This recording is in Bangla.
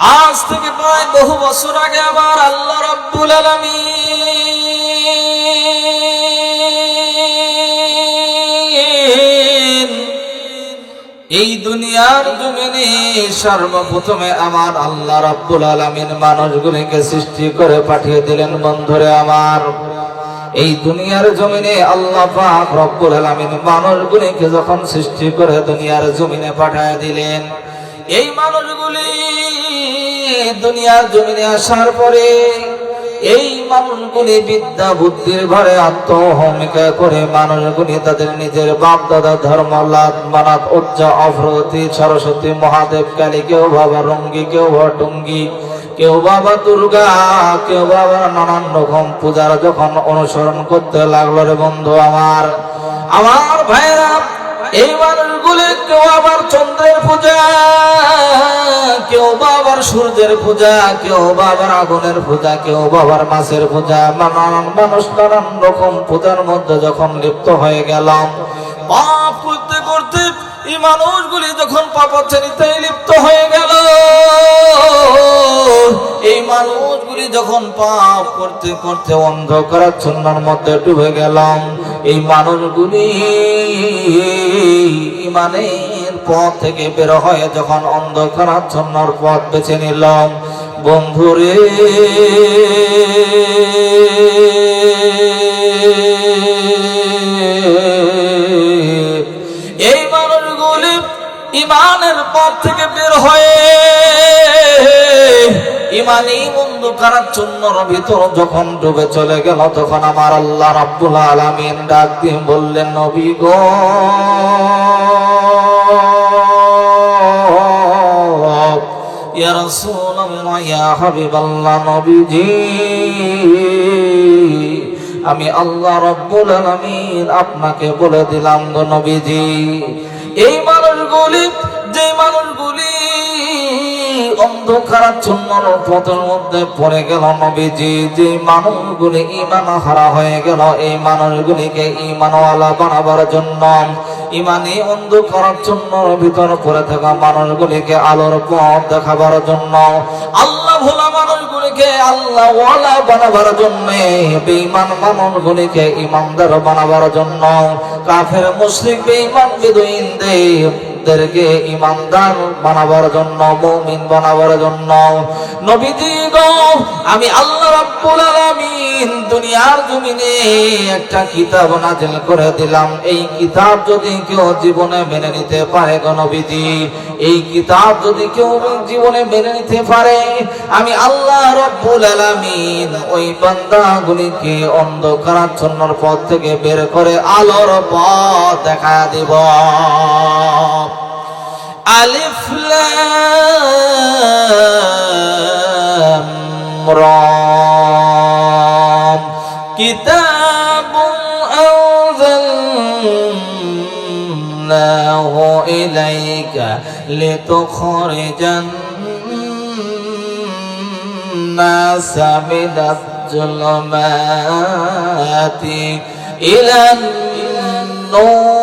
আজ থেকে প্রায় বহু বছর আগে আবার আল্লাহ রব্বুল আলামিন এই দুনিয়ার জমিনে সর্বপ্রথমে আমার আল্লাহ রব্বুল আলামিন মানুষগুলিকে সৃষ্টি করে পাঠিয়ে দিলেন, বন্ধুরে আমার। এই দুনিয়ার জমিনে আল্লাহ রব্বুল আলামিন মানুষগুলিকে যখন সৃষ্টি করে দুনিয়ার জমিনে পাঠিয়ে দিলেন এই মানুষগুলি দুনিয়ার জমিনে আসার পরে এই মানুষগুলি বিদ্যা বুদ্ধির ঘরে আত্মহমিকা করে মানুষগুলি তাদের নিজের বাপ দাদা ধর্ম লাদ মানাত উজ্জা অফরতি সরস্বতী, মহাদেব, কালী, কেউ বাবা রঙ্গি, কেউ বা টুঙ্গি, কেউ বাবা দুর্গা, কেউ বাবা নানান রকম পূজার যখন অনুসরণ করতে লাগল রে বন্ধু আমার। আমার ভাইরা এই মানুষগুলি কেউ আবার চন্দ্রের পূজা, কেউ বাবার সূর্যের পূজা, কেউ বাবার আগুনের পূজা, কেউ বাবার মাছের পূজা। নানান মানুষ নানান রকম পূজার মধ্যে যখন লিপ্ত হয়ে গেলাম, পাপ করতে করতে এই মানুষগুলি যখন পাপাচারিতায় লিপ্ত হয়ে গেল, এই মানুষগুলি যখন পাপ করতে করতে অন্ধকারাচ্ছন্নর মধ্যে ডুবে গেলাম, এই মানুষগুলি ইমানের পথ থেকে বের হয়ে যখন অন্ধকারাচ্ছন্নর পথ বেছে নিলাম, বন্ধুরে। এই মানুষগুলি ইমানের পথ থেকে বের হয়ে ইমানি বন্ধু কারার চন্নর ভিতর যখন ডুবে চলে গেল, তখন আমার আল্লাহ রাব্বুল আলামিন ডাক দিয়ে বললেন, নবী গো ইয়া রাসূলুল্লাহ, ইয়া হাবিবাল্লাহ, নবীজি, আমি আল্লাহ রব্বুল আলামিন আপনাকে বলে দিলাম গো নবীজি। এই মানুষগুলি যে মানুষগুলি অন্ধকারাচ্ছন্ন পথের মধ্যে পড়ে গেল নবীজি যে মানুষগুলি ইমান হারা হয়ে গেল, এই মানুষগুলিকে ইমানওয়ালা বানাবার জন্য ইমানি জন্য, ভিতর করে থাকা মানুষগুলিকে আলোর পথ দেখাবার জন্য। আল্লাহ ভোলা মানুষগুলিকে আল্লাহ বানাবার জন্য, বেঈমান মানুষগুলিকে ইমানদার বানাবার জন্য। কাফের, মুসলিম, বেঈমান বিদুইনদের দেরকে ইমানদার বানাবার জন্য, মুমিন বানাবার জন্য। নবীজি আমি আল্লাহ রাব্বুল আলামিন দুনিয়ার জমিনে একটা কিতাব নাজিল করে দিলাম। এই কিতাব যদি কেউ জীবনে মেনে নিতে পারে নবীজি, এই কিতাব যদি কেউ জীবনে মেনে নিতে পারে, আমি আল্লাহ রব্বুল আলামিন ওই বান্দাগুলিকে অন্ধকারাচ্ছন্নর পথ থেকে বের করে আলোর পথ দেখা দিব। আলিফ লাম রা কিতাব أنزلناه إليك لتخرج الناس من الظلمات إلى النور